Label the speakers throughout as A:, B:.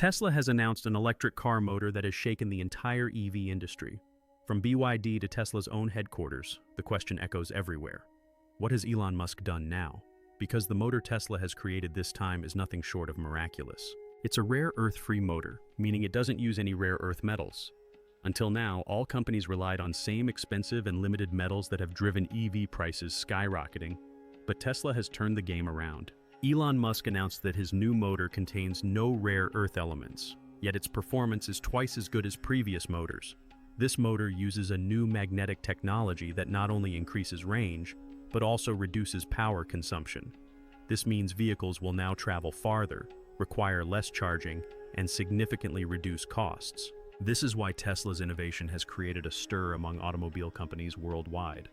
A: Tesla has announced an electric car motor that has shaken the entire EV industry. From BYD to Tesla's own headquarters, the question echoes everywhere. What has Elon Musk done now? Because the motor Tesla has created this time is nothing short of miraculous. It's a rare earth free motor, meaning it doesn't use any rare earth metals. Until now, all companies relied on same expensive and limited metals that have driven EV prices skyrocketing. But Tesla has turned the game around. Elon Musk announced that his new motor contains no rare earth elements, yet its performance is twice as good as previous motors. This motor uses a new magnetic technology that not only increases range, but also reduces power consumption. This means vehicles will now travel farther, require less charging, and significantly reduce costs. This is why Tesla's innovation has created a stir among automobile companies worldwide.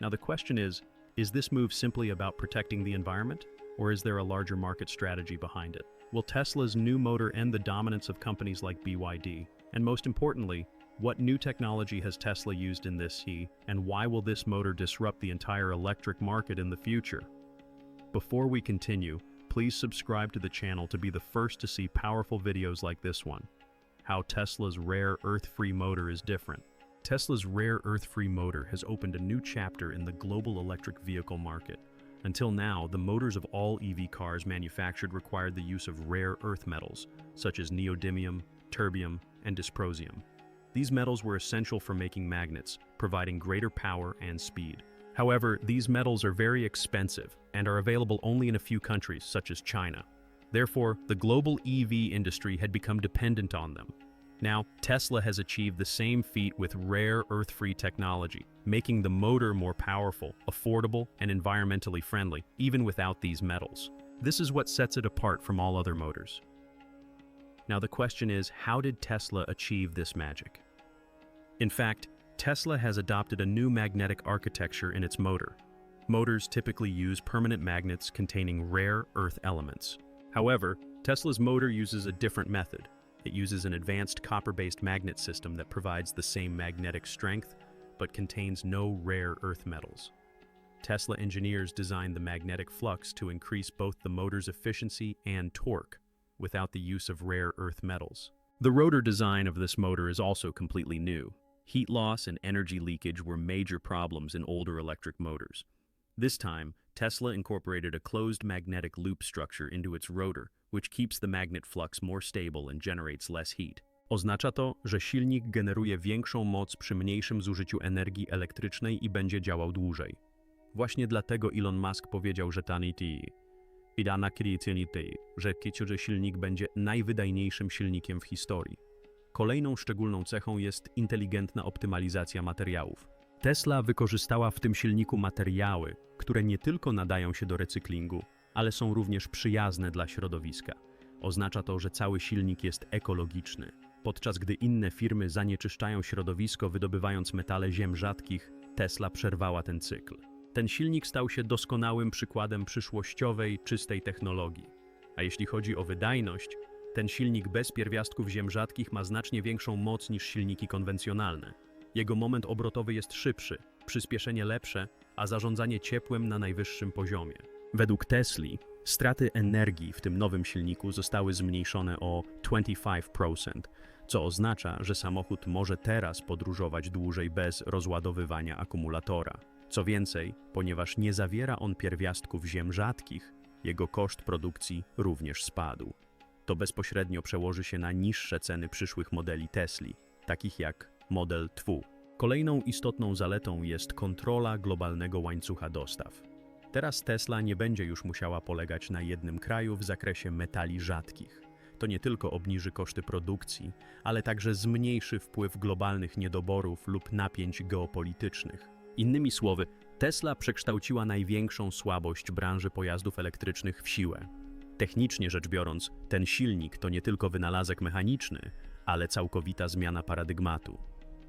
A: Now, the question is is this move simply about protecting the environment, or is there a larger market strategy behind it? Will Tesla's new motor end the dominance of companies like BYD? And most importantly, what new technology has Tesla used in this E, and why will this motor disrupt the entire electric market in the future? Before we continue, please subscribe to the channel to be the first to see powerful videos like this one how Tesla's rare earth-free motor is different. Tesla's rare earth-free motor has opened a new chapter in the global electric vehicle market. Until now, the motors of all EV cars manufactured required the use of rare earth metals, such as neodymium, terbium, and dysprosium. These metals were essential for making magnets, providing greater power and speed. However, these metals are very expensive and are available only in a few countries, such as China. Therefore, the global EV industry had become dependent on them. Now, Tesla has achieved the same feat with rare earth-free technology, making the motor more powerful, affordable, and environmentally friendly, even without these metals. This is what sets it apart from all other motors. Now the question is, how did Tesla achieve this magic? In fact, Tesla has adopted a new magnetic architecture in its motor. Motors typically use permanent magnets containing rare earth elements. However, Tesla's motor uses a different method. It uses an advanced copper-based magnet system that provides the same magnetic strength, but contains no rare earth metals. Tesla engineers designed the magnetic flux to increase both the motor's efficiency and torque, without the use of rare earth metals. The rotor design of this motor is also completely new. Heat loss and energy leakage were major problems in older electric motors. This time, Tesla incorporated a closed magnetic loop structure into its rotor, which keeps the magnet flux more stable and generates less heat. Oznacza to, że silnik generuje większą moc przy mniejszym zużyciu energii elektrycznej i będzie działał dłużej. Właśnie dlatego Elon Musk powiedział, że Tanity Idana Kriicinity, że kiciurze silnik będzie najwydajniejszym silnikiem w historii. Kolejną szczególną cechą jest inteligentna optymalizacja materiałów. Tesla wykorzystała w tym silniku materiały, które nie tylko nadają się do recyklingu, ale są również przyjazne dla środowiska. Oznacza to, że cały silnik jest ekologiczny. Podczas gdy inne firmy zanieczyszczają środowisko wydobywając metale ziem rzadkich, Tesla przerwała ten cykl. Ten silnik stał się doskonałym przykładem przyszłościowej, czystej technologii. A jeśli chodzi o wydajność, ten silnik bez pierwiastków ziem rzadkich ma znacznie większą moc niż silniki konwencjonalne. Jego moment obrotowy jest szybszy, przyspieszenie lepsze, a zarządzanie ciepłem na najwyższym poziomie. Według Tesli straty energii w tym nowym silniku zostały zmniejszone o 25%, co oznacza, że samochód może teraz podróżować dłużej bez rozładowywania akumulatora. Co więcej, ponieważ nie zawiera on pierwiastków ziem rzadkich, jego koszt produkcji również spadł. To bezpośrednio przełoży się na niższe ceny przyszłych modeli Tesli, takich jak Model 2. Kolejną istotną zaletą jest kontrola globalnego łańcucha dostaw. Teraz Tesla nie będzie już musiała polegać na jednym kraju w zakresie metali rzadkich. To nie tylko obniży koszty produkcji, ale także zmniejszy wpływ globalnych niedoborów lub napięć geopolitycznych. Innymi słowy, Tesla przekształciła największą słabość branży pojazdów elektrycznych w siłę. Technicznie rzecz biorąc, ten silnik to nie tylko wynalazek mechaniczny, ale całkowita zmiana paradygmatu.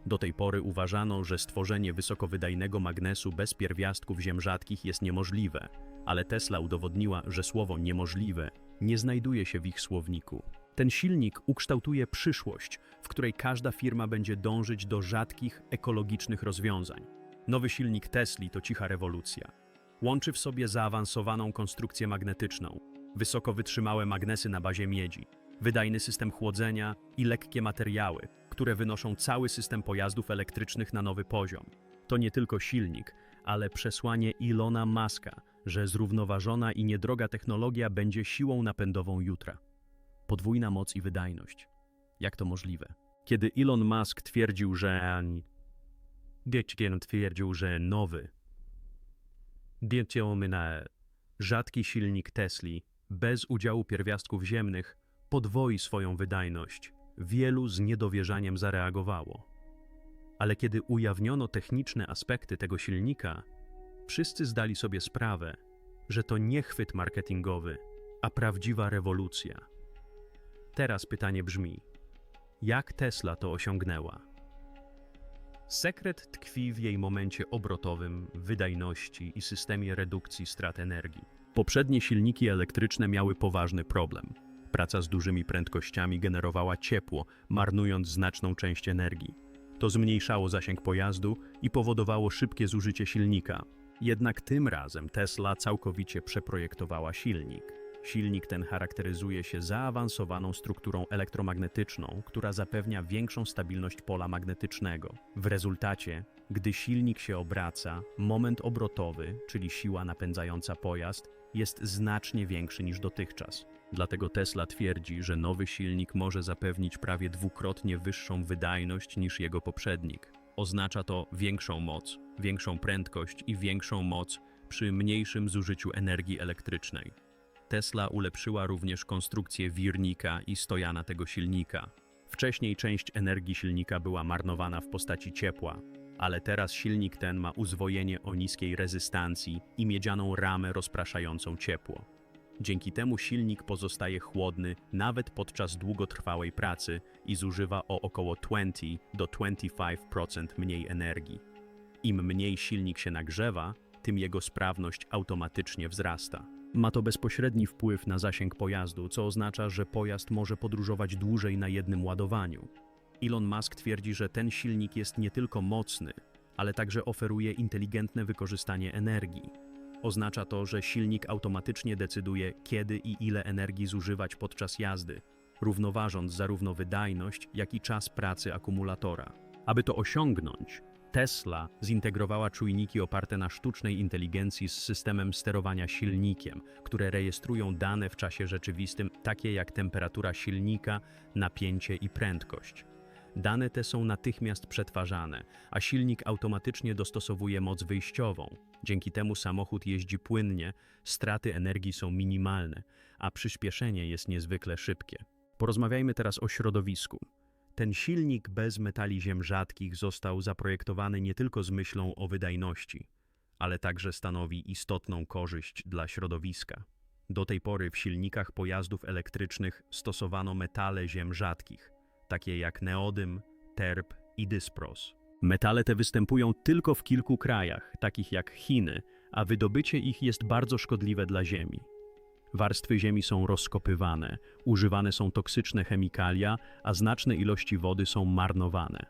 A: Do tej pory uważano, że stworzenie wysokowydajnego magnesu bez pierwiastków ziem rzadkich jest niemożliwe, ale Tesla udowodniła, że słowo niemożliwe nie znajduje się w ich słowniku. Ten silnik ukształtuje przyszłość, w której każda firma będzie dążyć do rzadkich, ekologicznych rozwiązań. Nowy silnik Tesli to cicha rewolucja. Łączy w sobie zaawansowaną konstrukcję magnetyczną, wysoko wytrzymałe magnesy na bazie miedzi, wydajny system chłodzenia i lekkie materiały, które wynoszą cały system pojazdów elektrycznych na nowy poziom. To nie tylko silnik, ale przesłanie Ilona Muska, że zrównoważona i niedroga technologia będzie siłą napędową jutra. Podwójna moc i wydajność. Jak to możliwe? Kiedy Elon Musk twierdził, że... Wiecie, twierdził, że nowy... Wiecie, na rzadki silnik Tesli, bez udziału pierwiastków ziemnych, podwoi swoją wydajność. Wielu z niedowierzaniem zareagowało. Ale kiedy ujawniono techniczne aspekty tego silnika, wszyscy zdali sobie sprawę, że to nie chwyt marketingowy, a prawdziwa rewolucja. Teraz pytanie brzmi: jak Tesla to osiągnęła? Sekret tkwi w jej momencie obrotowym, wydajności i systemie redukcji strat energii. Poprzednie silniki elektryczne miały poważny problem. Praca z dużymi prędkościami generowała ciepło, marnując znaczną część energii. To zmniejszało zasięg pojazdu i powodowało szybkie zużycie silnika. Jednak tym razem Tesla całkowicie przeprojektowała silnik. Silnik ten charakteryzuje się zaawansowaną strukturą elektromagnetyczną, która zapewnia większą stabilność pola magnetycznego. W rezultacie, gdy silnik się obraca, moment obrotowy, czyli siła napędzająca pojazd, jest znacznie większy niż dotychczas. Dlatego Tesla twierdzi, że nowy silnik może zapewnić prawie dwukrotnie wyższą wydajność niż jego poprzednik. Oznacza to większą moc, większą prędkość i większą moc przy mniejszym zużyciu energii elektrycznej. Tesla ulepszyła również konstrukcję wirnika i stojana tego silnika. Wcześniej część energii silnika była marnowana w postaci ciepła, ale teraz silnik ten ma uzwojenie o niskiej rezystancji i miedzianą ramę rozpraszającą ciepło. Dzięki temu silnik pozostaje chłodny nawet podczas długotrwałej pracy i zużywa o około 20 do 25% mniej energii. Im mniej silnik się nagrzewa, tym jego sprawność automatycznie wzrasta. Ma to bezpośredni wpływ na zasięg pojazdu, co oznacza, że pojazd może podróżować dłużej na jednym ładowaniu. Elon Musk twierdzi, że ten silnik jest nie tylko mocny, ale także oferuje inteligentne wykorzystanie energii. Oznacza to, że silnik automatycznie decyduje, kiedy i ile energii zużywać podczas jazdy, równoważąc zarówno wydajność, jak i czas pracy akumulatora. Aby to osiągnąć, Tesla zintegrowała czujniki oparte na sztucznej inteligencji z systemem sterowania silnikiem, które rejestrują dane w czasie rzeczywistym, takie jak temperatura silnika, napięcie i prędkość. Dane te są natychmiast przetwarzane, a silnik automatycznie dostosowuje moc wyjściową. Dzięki temu samochód jeździ płynnie, straty energii są minimalne, a przyspieszenie jest niezwykle szybkie. Porozmawiajmy teraz o środowisku. Ten silnik bez metali ziem rzadkich został zaprojektowany nie tylko z myślą o wydajności, ale także stanowi istotną korzyść dla środowiska. Do tej pory w silnikach pojazdów elektrycznych stosowano metale ziem rzadkich, takie jak neodym, terp i dyspros. Metale te występują tylko w kilku krajach, takich jak Chiny, a wydobycie ich jest bardzo szkodliwe dla Ziemi. Warstwy ziemi są rozkopywane, używane są toksyczne chemikalia, a znaczne ilości wody są marnowane.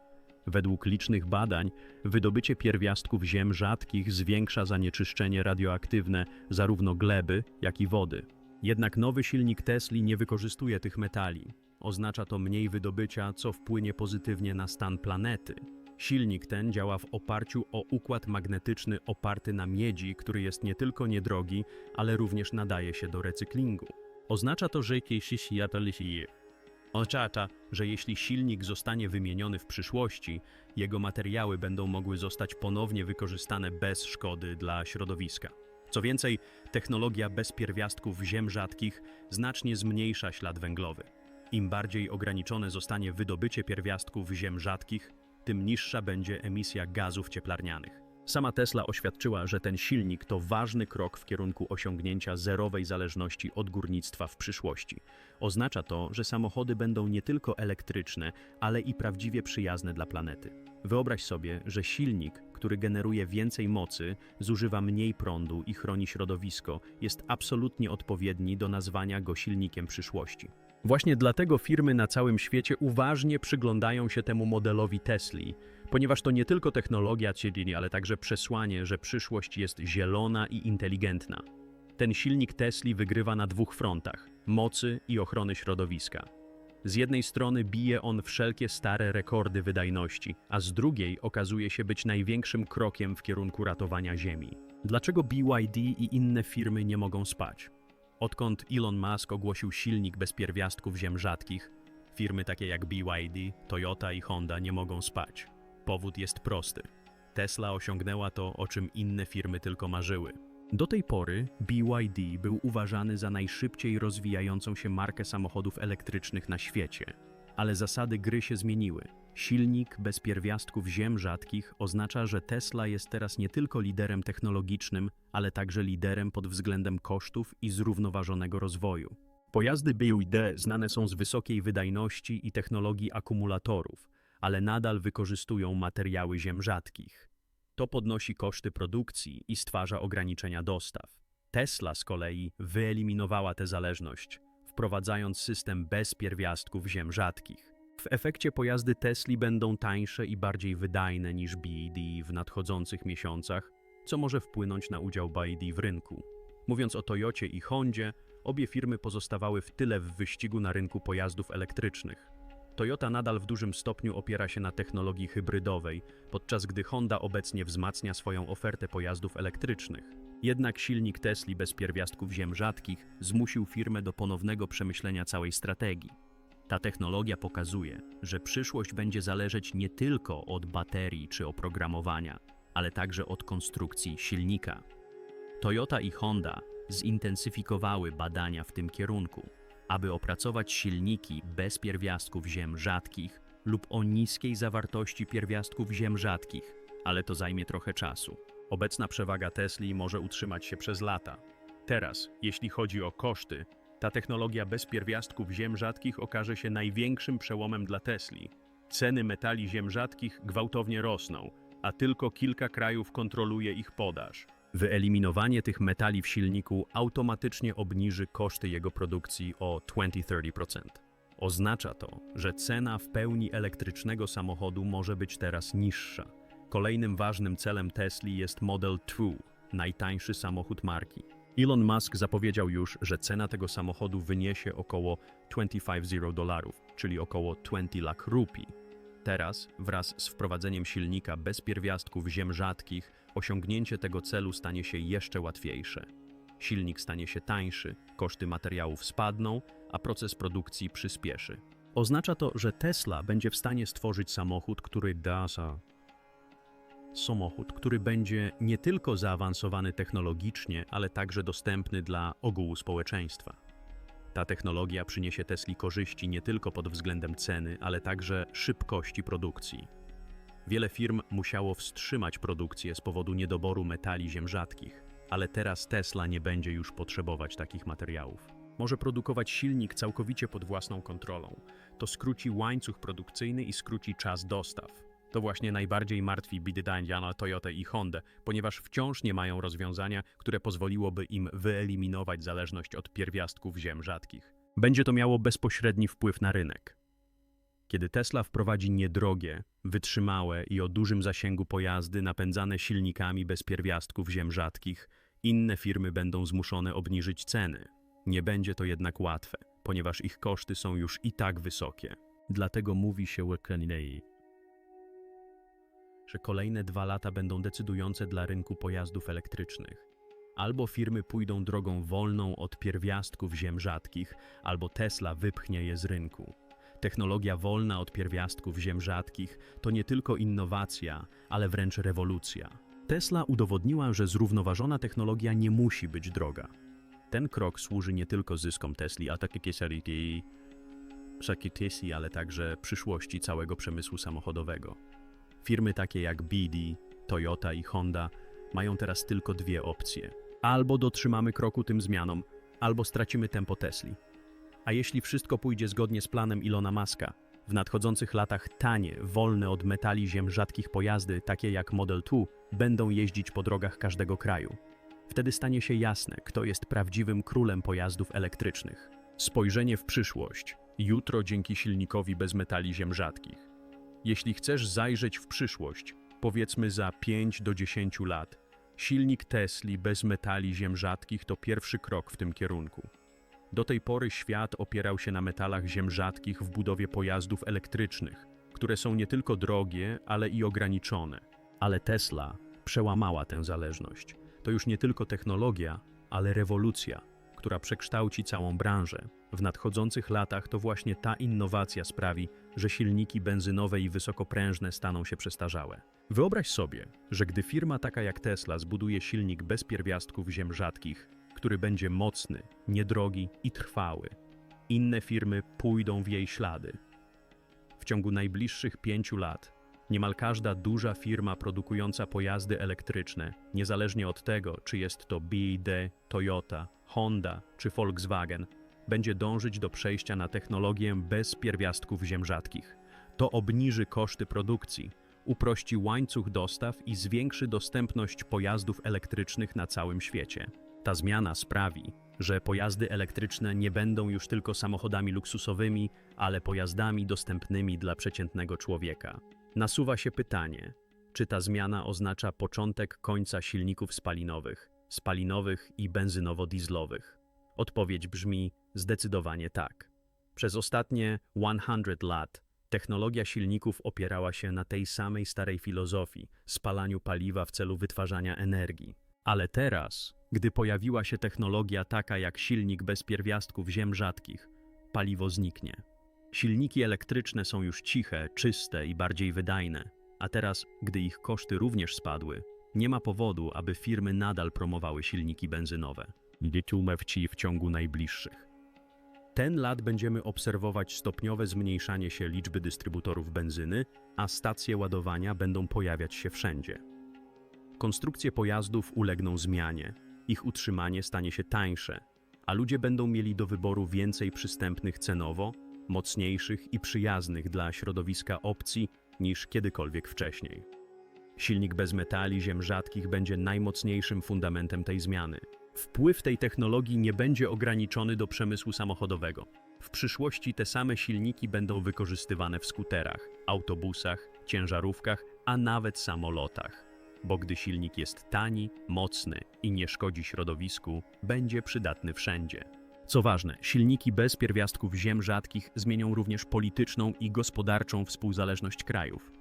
A: Według licznych badań, wydobycie pierwiastków ziem rzadkich zwiększa zanieczyszczenie radioaktywne zarówno gleby, jak i wody. Jednak nowy silnik Tesli nie wykorzystuje tych metali. Oznacza to mniej wydobycia, co wpłynie pozytywnie na stan planety. Silnik ten działa w oparciu o układ magnetyczny oparty na miedzi, który jest nie tylko niedrogi, ale również nadaje się do recyklingu. Oznacza to, że Oznacza, że jeśli silnik zostanie wymieniony w przyszłości, jego materiały będą mogły zostać ponownie wykorzystane bez szkody dla środowiska. Co więcej, technologia bez pierwiastków ziem rzadkich znacznie zmniejsza ślad węglowy. Im bardziej ograniczone zostanie wydobycie pierwiastków ziem rzadkich, tym niższa będzie emisja gazów cieplarnianych. Sama Tesla oświadczyła, że ten silnik to ważny krok w kierunku osiągnięcia zerowej zależności od górnictwa w przyszłości. Oznacza to, że samochody będą nie tylko elektryczne, ale i prawdziwie przyjazne dla planety. Wyobraź sobie, że silnik, który generuje więcej mocy, zużywa mniej prądu i chroni środowisko, jest absolutnie odpowiedni do nazwania go silnikiem przyszłości. Właśnie dlatego firmy na całym świecie uważnie przyglądają się temu modelowi Tesli, ponieważ to nie tylko technologia czyli, ale także przesłanie, że przyszłość jest zielona i inteligentna. Ten silnik Tesli wygrywa na dwóch frontach mocy i ochrony środowiska. Z jednej strony bije on wszelkie stare rekordy wydajności, a z drugiej okazuje się być największym krokiem w kierunku ratowania Ziemi. Dlaczego BYD i inne firmy nie mogą spać? Odkąd Elon Musk ogłosił silnik bez pierwiastków ziem rzadkich, firmy takie jak BYD, Toyota i Honda nie mogą spać. Powód jest prosty. Tesla osiągnęła to, o czym inne firmy tylko marzyły. Do tej pory BYD był uważany za najszybciej rozwijającą się markę samochodów elektrycznych na świecie. Ale zasady gry się zmieniły. Silnik bez pierwiastków ziem rzadkich oznacza, że Tesla jest teraz nie tylko liderem technologicznym, ale także liderem pod względem kosztów i zrównoważonego rozwoju. Pojazdy BYD znane są z wysokiej wydajności i technologii akumulatorów, ale nadal wykorzystują materiały ziem rzadkich. To podnosi koszty produkcji i stwarza ograniczenia dostaw. Tesla z kolei wyeliminowała tę zależność, wprowadzając system bez pierwiastków ziem rzadkich. W efekcie pojazdy Tesli będą tańsze i bardziej wydajne niż BED w nadchodzących miesiącach, co może wpłynąć na udział BED w rynku. Mówiąc o Toyocie i Hondzie, obie firmy pozostawały w tyle w wyścigu na rynku pojazdów elektrycznych. Toyota nadal w dużym stopniu opiera się na technologii hybrydowej, podczas gdy Honda obecnie wzmacnia swoją ofertę pojazdów elektrycznych. Jednak silnik Tesli bez pierwiastków ziem rzadkich zmusił firmę do ponownego przemyślenia całej strategii. Ta technologia pokazuje, że przyszłość będzie zależeć nie tylko od baterii czy oprogramowania, ale także od konstrukcji silnika. Toyota i Honda zintensyfikowały badania w tym kierunku, aby opracować silniki bez pierwiastków ziem rzadkich lub o niskiej zawartości pierwiastków ziem rzadkich, ale to zajmie trochę czasu. Obecna przewaga Tesli może utrzymać się przez lata. Teraz, jeśli chodzi o koszty, ta technologia bez pierwiastków ziem rzadkich okaże się największym przełomem dla Tesli. Ceny metali ziem rzadkich gwałtownie rosną, a tylko kilka krajów kontroluje ich podaż. Wyeliminowanie tych metali w silniku automatycznie obniży koszty jego produkcji o 20-30%. Oznacza to, że cena w pełni elektrycznego samochodu może być teraz niższa. Kolejnym ważnym celem Tesli jest Model 2, najtańszy samochód marki. Elon Musk zapowiedział już, że cena tego samochodu wyniesie około 25 dolarów, czyli około 20 lakh rupii. Teraz, wraz z wprowadzeniem silnika bez pierwiastków ziem rzadkich, osiągnięcie tego celu stanie się jeszcze łatwiejsze. Silnik stanie się tańszy, koszty materiałów spadną, a proces produkcji przyspieszy. Oznacza to, że Tesla będzie w stanie stworzyć samochód, który da samochód, który będzie nie tylko zaawansowany technologicznie, ale także dostępny dla ogółu społeczeństwa. Ta technologia przyniesie Tesli korzyści nie tylko pod względem ceny, ale także szybkości produkcji. Wiele firm musiało wstrzymać produkcję z powodu niedoboru metali ziem rzadkich, ale teraz Tesla nie będzie już potrzebować takich materiałów. Może produkować silnik całkowicie pod własną kontrolą. To skróci łańcuch produkcyjny i skróci czas dostaw. To właśnie najbardziej martwi BYD, Toyota i Honda, ponieważ wciąż nie mają rozwiązania, które pozwoliłoby im wyeliminować zależność od pierwiastków ziem rzadkich. Będzie to miało bezpośredni wpływ na rynek. Kiedy Tesla wprowadzi niedrogie, wytrzymałe i o dużym zasięgu pojazdy napędzane silnikami bez pierwiastków ziem rzadkich, inne firmy będą zmuszone obniżyć ceny. Nie będzie to jednak łatwe, ponieważ ich koszty są już i tak wysokie. Dlatego mówi się Wekenei, że kolejne dwa lata będą decydujące dla rynku pojazdów elektrycznych. Albo firmy pójdą drogą wolną od pierwiastków ziem rzadkich, albo Tesla wypchnie je z rynku. Technologia wolna od pierwiastków ziem rzadkich to nie tylko innowacja, ale wręcz rewolucja. Tesla udowodniła, że zrównoważona technologia nie musi być droga. Ten krok służy nie tylko zyskom Tesli, a takie Tesli, ale także przyszłości całego przemysłu samochodowego. Firmy takie jak BD, Toyota i Honda mają teraz tylko dwie opcje. Albo dotrzymamy kroku tym zmianom, albo stracimy tempo Tesli. A jeśli wszystko pójdzie zgodnie z planem Ilona Muska, w nadchodzących latach tanie, wolne od metali ziem rzadkich pojazdy, takie jak Model 2, będą jeździć po drogach każdego kraju. Wtedy stanie się jasne, kto jest prawdziwym królem pojazdów elektrycznych. Spojrzenie w przyszłość. Jutro dzięki silnikowi bez metali ziem rzadkich. Jeśli chcesz zajrzeć w przyszłość, powiedzmy za 5 do 10 lat, silnik Tesli bez metali ziem rzadkich to pierwszy krok w tym kierunku. Do tej pory świat opierał się na metalach ziem rzadkich w budowie pojazdów elektrycznych, które są nie tylko drogie, ale i ograniczone. Ale Tesla przełamała tę zależność. To już nie tylko technologia, ale rewolucja, która przekształci całą branżę. W nadchodzących latach to właśnie ta innowacja sprawi, że silniki benzynowe i wysokoprężne staną się przestarzałe. Wyobraź sobie, że gdy firma taka jak Tesla zbuduje silnik bez pierwiastków ziem rzadkich, który będzie mocny, niedrogi i trwały, inne firmy pójdą w jej ślady. W ciągu najbliższych pięciu lat niemal każda duża firma produkująca pojazdy elektryczne, niezależnie od tego, czy jest to BYD, Toyota, Honda czy Volkswagen, będzie dążyć do przejścia na technologię bez pierwiastków ziem rzadkich. To obniży koszty produkcji, uprości łańcuch dostaw i zwiększy dostępność pojazdów elektrycznych na całym świecie. Ta zmiana sprawi, że pojazdy elektryczne nie będą już tylko samochodami luksusowymi, ale pojazdami dostępnymi dla przeciętnego człowieka. Nasuwa się pytanie, czy ta zmiana oznacza początek końca silników spalinowych, spalinowych i benzynowo-dieslowych? Odpowiedź brzmi zdecydowanie tak. Przez ostatnie 100 lat technologia silników opierała się na tej samej starej filozofii spalaniu paliwa w celu wytwarzania energii. Ale teraz, gdy pojawiła się technologia taka jak silnik bez pierwiastków ziem rzadkich, paliwo zniknie. Silniki elektryczne są już ciche, czyste i bardziej wydajne, a teraz, gdy ich koszty również spadły, nie ma powodu, aby firmy nadal promowały silniki benzynowe. Ci w ciągu najbliższych. Ten lat będziemy obserwować stopniowe zmniejszanie się liczby dystrybutorów benzyny, a stacje ładowania będą pojawiać się wszędzie. Konstrukcje pojazdów ulegną zmianie, ich utrzymanie stanie się tańsze, a ludzie będą mieli do wyboru więcej przystępnych cenowo, mocniejszych i przyjaznych dla środowiska opcji niż kiedykolwiek wcześniej. Silnik bez metali ziem rzadkich będzie najmocniejszym fundamentem tej zmiany. Wpływ tej technologii nie będzie ograniczony do przemysłu samochodowego. W przyszłości te same silniki będą wykorzystywane w skuterach, autobusach, ciężarówkach, a nawet samolotach. Bo gdy silnik jest tani, mocny i nie szkodzi środowisku, będzie przydatny wszędzie. Co ważne, silniki bez pierwiastków ziem rzadkich zmienią również polityczną i gospodarczą współzależność krajów.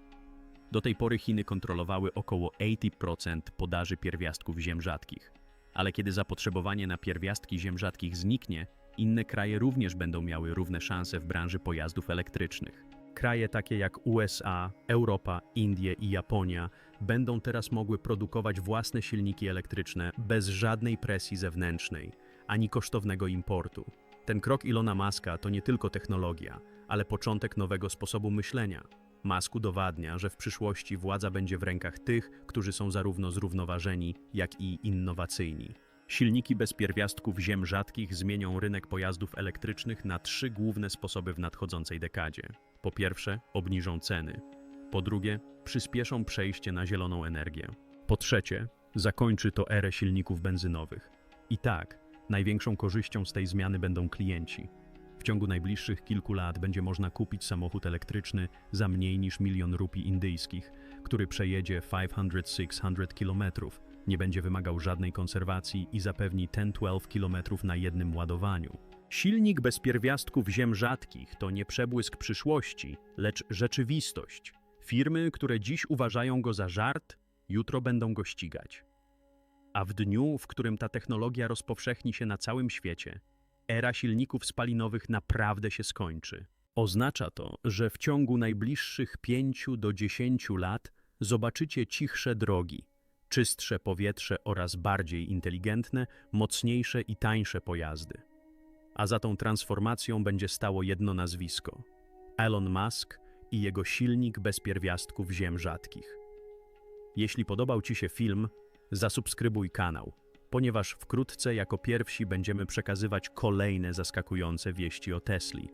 A: Do tej pory Chiny kontrolowały około 80% podaży pierwiastków ziem rzadkich. Ale kiedy zapotrzebowanie na pierwiastki ziem rzadkich zniknie, inne kraje również będą miały równe szanse w branży pojazdów elektrycznych. Kraje takie jak USA, Europa, Indie i Japonia będą teraz mogły produkować własne silniki elektryczne bez żadnej presji zewnętrznej, ani kosztownego importu. Ten krok Ilona Maska to nie tylko technologia, ale początek nowego sposobu myślenia. Musk udowadnia, że w przyszłości władza będzie w rękach tych, którzy są zarówno zrównoważeni, jak i innowacyjni. Silniki bez pierwiastków ziem rzadkich zmienią rynek pojazdów elektrycznych na trzy główne sposoby w nadchodzącej dekadzie. Po pierwsze, obniżą ceny. Po drugie, przyspieszą przejście na zieloną energię. Po trzecie, zakończy to erę silników benzynowych. I tak, największą korzyścią z tej zmiany będą klienci. Ciągu najbliższych kilku lat będzie można kupić samochód elektryczny za mniej niż milion rupii indyjskich, który przejedzie 500-600 km, nie będzie wymagał żadnej konserwacji i zapewni 10-12 km na jednym ładowaniu. Silnik bez pierwiastków ziem rzadkich to nie przebłysk przyszłości, lecz rzeczywistość. Firmy, które dziś uważają go za żart, jutro będą go ścigać. A w dniu, w którym ta technologia rozpowszechni się na całym świecie, era silników spalinowych naprawdę się skończy. Oznacza to, że w ciągu najbliższych 5 do 10 lat zobaczycie cichsze drogi, czystsze powietrze oraz bardziej inteligentne, mocniejsze i tańsze pojazdy. A za tą transformacją będzie stało jedno nazwisko: Elon Musk i jego silnik bez pierwiastków ziem rzadkich. Jeśli podobał Ci się film, zasubskrybuj kanał, ponieważ wkrótce jako pierwsi będziemy przekazywać kolejne zaskakujące wieści o Tesli.